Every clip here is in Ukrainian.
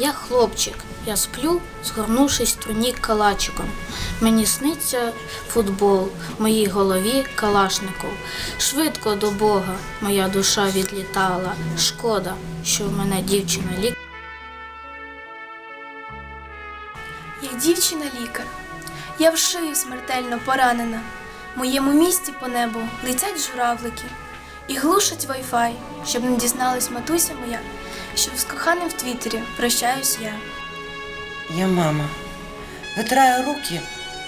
Я хлопчик, я сплю, згорнувшись в труні калачиком. Мені сниться футбол, в моїй голові калашников. Швидко до Бога моя душа відлітала. Шкода, що в мене дівчина лік. Я дівчина лікар. Я в шию смертельно поранена. В моєму місті по небу летять журавлики і глушать вайфай, щоб не дізналась матуся моя, що з коханим в Твіттері прощаюсь я. Я мама. Витираю руки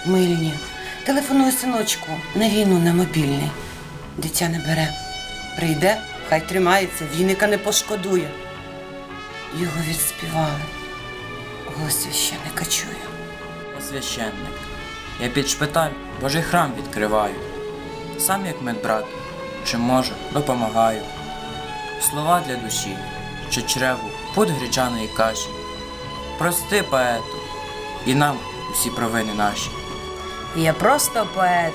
мильні. Телефоную синочку на війну на мобільний. Дитя не бере. Прийде, хай тримається, віника не пошкодує. Його відспівали. Голос священника чую. Я священник. Я під шпиталь Божий храм відкриваю. Сам як медбрат, чи можу, допомагаю. Слова для душі, що чреву пуд гречаної каші. Прости поету, і нам усі провини наші. Я просто поет.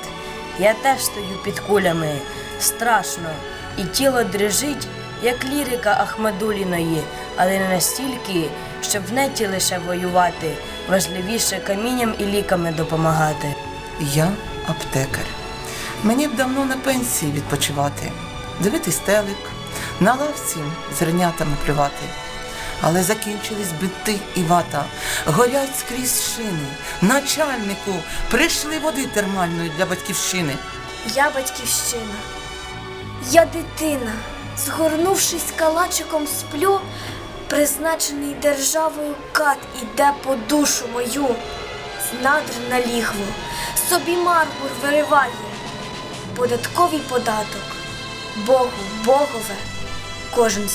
Я теж стою під кулями. Страшно. І тіло дрижить, як лірика Ахмадуліної, але не настільки, щоб в неті лише воювати, важливіше камінням і ліками допомагати. Я аптекар. Мені б давно на пенсії відпочивати, дивитись телек, на лавці зернятами плювати. Але закінчились бити і вата, горять скрізь шини. Начальнику прийшли води термальної для батьківщини. Я батьківщина, я дитина, згорнувшись калачиком сплю, призначений державою кат іде по душу мою, з надр на лігво, собі мармур вириває, податковий податок, Богу, Богове, кожен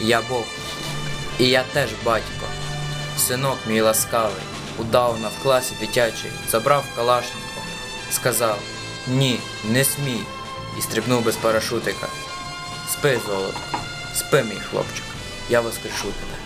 Я Бог, і я теж батько. Синок мій ласкавий, удавна в класі дитячий забрав калашником, сказав ні, не смій, і стрибнув без парашутика. Спи, золото, спи, мій хлопчик, я воскрешу тебе.